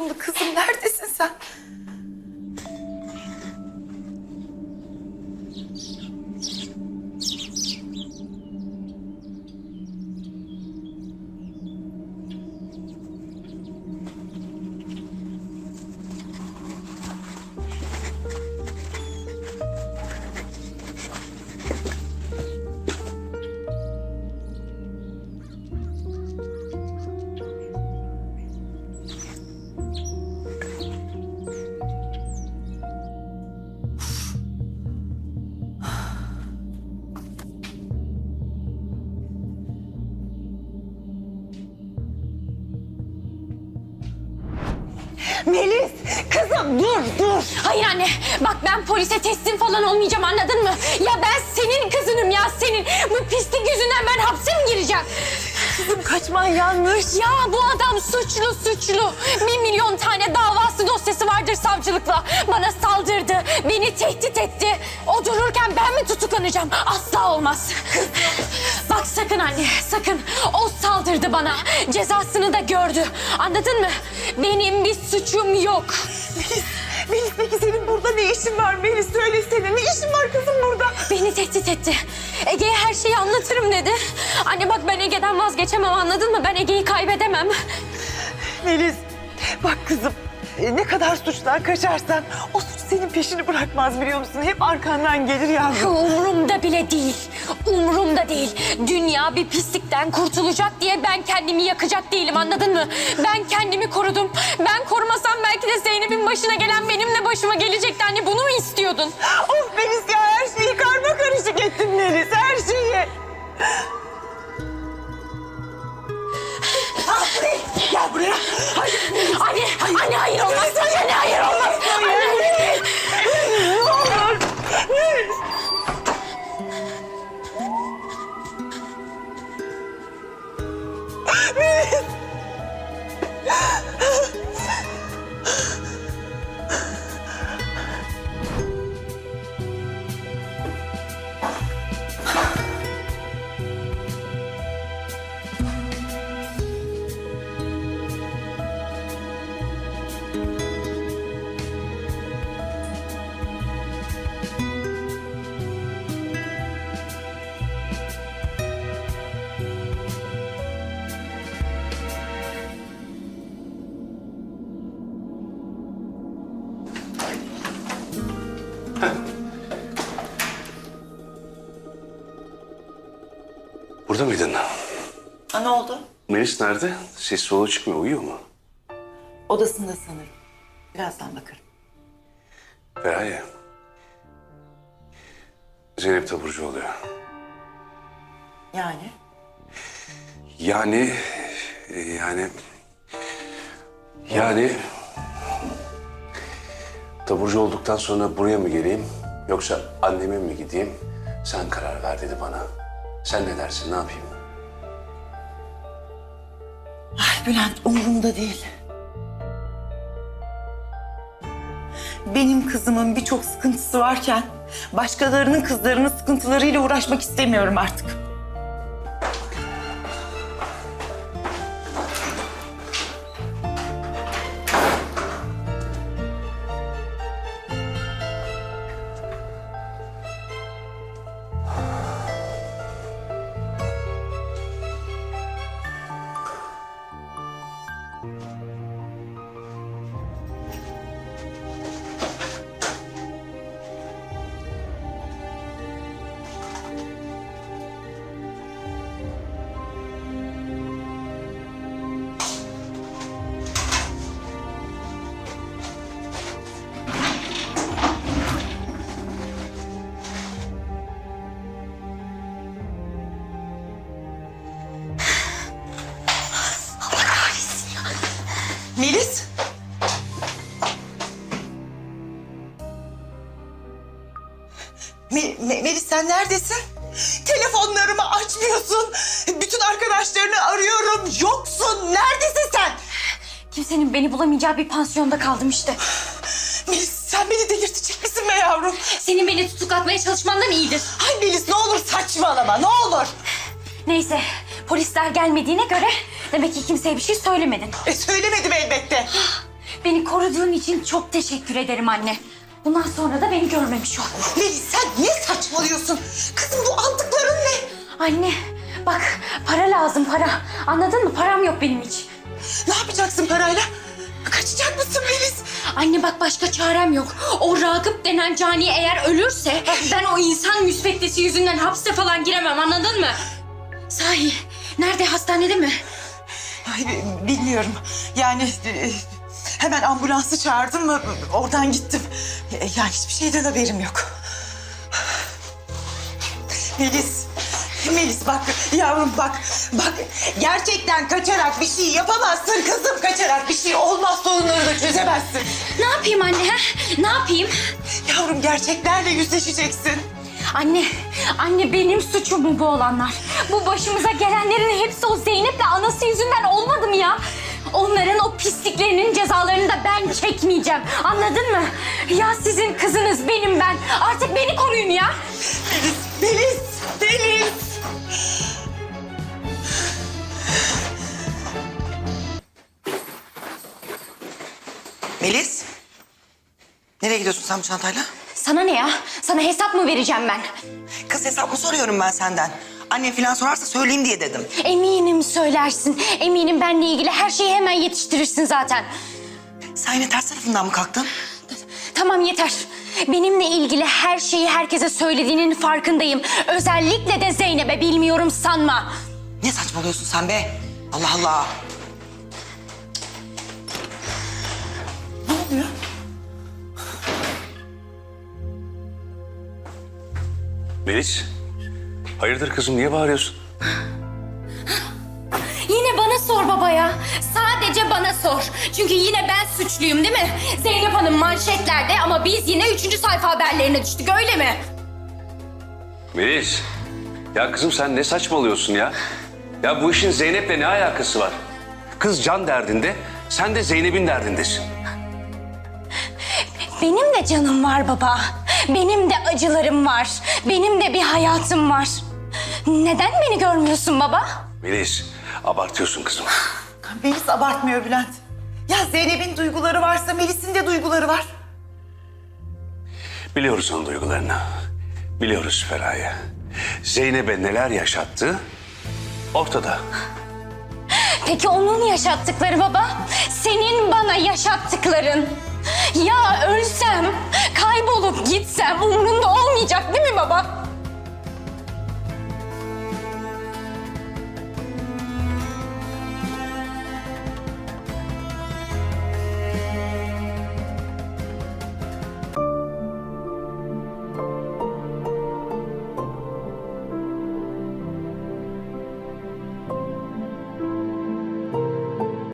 Zavallı kızım neredesin sen? Melis kızım dur dur. Hayır anne bak ben polise teslim falan olmayacağım anladın mı? Ya ben senin kızınım ya senin. Bu pislik yüzünden ben hapse mi gireceğim? Kızım kaçman yanlış. Ya bu adam suçlu suçlu. Bir milyon tane davası dosyası vardır savcılıkla. Bana saldırdı, beni tehdit etti. O dururken ben mi tutuklanacağım? Asla olmaz. Bak sakın anne, sakın. O saldırdı bana. Cezasını da gördü. Anladın mı? Benim bir suçum yok. Melis, Melis peki senin burada ne işin var Melis? Söylesene ne işin var kızım burada? Beni tehdit etti. Ege'ye her şeyi anlatırım dedi. Anne bak ben Ege'den vazgeçemem anladın mı? Ben Ege'yi kaybedemem. Melis bak kızım ne kadar suçtan kaçarsan o suç senin peşini bırakmaz biliyor musun? Hep arkandan gelir yavrum. Umurumda bile değil. Umurumda değil. Dünya bir pislikten kurtulacak diye ben kendimi yakacak değilim anladın mı? Ben kendimi korudum. Ben korumasam belki de Zeynep'in başına gelen benim de başıma gelecekti. Anne bunu mu istiyordun? Of Melis ya her şeyi karma karışık ettin Melis her şeyi. Gel buraya. Hayır. Anne, anne hayır olmaz. Anne hayır olmaz. Burada mıydın? Ha, ne oldu? Melis nerede? Ses soluğu çıkmıyor. Uyuyor mu? Odasında sanırım. Birazdan bakarım. Feraye. Zeynep taburcu oluyor. Yani? Yani... e, Yani... Yani... Taburcu olduktan sonra buraya mı geleyim? Yoksa anneme mi gideyim? Sen karar ver dedi bana. Sen ne dersin? Ne yapayım? Ay Bülent umurumda değil. Benim kızımın birçok sıkıntısı varken başkalarının kızlarının sıkıntılarıyla uğraşmak istemiyorum artık. Melis. Me- Me- Melis sen neredesin? Telefonlarımı açmıyorsun. Bütün arkadaşlarını arıyorum. Yoksun. Neredesin sen? Kimsenin beni bulamayacağı bir pansiyonda kaldım işte. Melis sen beni delirtecek misin be yavrum? Senin beni tutuklatmaya çalışmandan iyidir. Ay Melis ne olur saçmalama ne olur. Neyse polisler gelmediğine göre demek ki kimseye bir şey söylemedin. E söylemedim elbette. Beni koruduğun için çok teşekkür ederim anne. Bundan sonra da beni görmemiş ol. Melis sen niye saçmalıyorsun? Kızım bu aldıkların ne? Anne bak para lazım para. Anladın mı? Param yok benim hiç. Ne yapacaksın parayla? Kaçacak mısın Melis? Anne bak başka çarem yok. O Ragıp denen cani eğer ölürse ben o insan müsveddesi yüzünden hapse falan giremem anladın mı? Sahi nerede hastanede mi? Ay, bilmiyorum. Yani e, hemen ambulansı çağırdım mı oradan gittim. E, Yani hiçbir şeyden haberim yok. Melis, Melis bak yavrum bak, bak gerçekten kaçarak bir şey yapamazsın kızım. Kaçarak bir şey olmaz sorunları da çözemezsin. Ne yapayım anne ha? Ne yapayım? Yavrum gerçeklerle yüzleşeceksin. Anne, anne benim suçum mu bu olanlar? Bu başımıza gelenlerin hepsi o Zeynep'le anası yüzünden olmadı mı ya? Onların o pisliklerinin cezalarını da ben çekmeyeceğim. Anladın mı? Ya sizin kızınız benim ben. Artık beni koruyun ya. Melis, Melis. Melis. Nereye gidiyorsun sen bu çantayla? Sana ne ya? Sana hesap mı vereceğim ben? Kız hesap mı soruyorum ben senden? Annem falan sorarsa söyleyeyim diye dedim. Eminim söylersin. Eminim benle ilgili her şeyi hemen yetiştirirsin zaten. Sen yine ters tarafından mı kalktın? Tamam yeter. Benimle ilgili her şeyi herkese söylediğinin farkındayım. Özellikle de Zeynep'e bilmiyorum sanma. Ne saçmalıyorsun sen be? Allah Allah. Melis, hayırdır kızım niye bağırıyorsun? Yine bana sor baba ya. Sadece bana sor. Çünkü yine ben suçluyum değil mi? Zeynep Hanım manşetlerde ama biz yine üçüncü sayfa haberlerine düştük öyle mi? Melis, ya kızım sen ne saçmalıyorsun ya? Ya bu işin Zeynep'le ne alakası var? Kız can derdinde, sen de Zeynep'in derdindesin. Benim de canım var baba. Benim de acılarım var. Benim de bir hayatım var. Neden beni görmüyorsun baba? Melis, abartıyorsun kızım. Melis abartmıyor Bülent. Ya Zeynep'in duyguları varsa Melis'in de duyguları var. Biliyoruz onun duygularını. Biliyoruz Feraye. Zeynep'e neler yaşattı ortada. Peki onun yaşattıkları baba? Senin bana yaşattıkların. Ya ölsem, kaybolup gitsem umurunda olmayacak değil mi baba?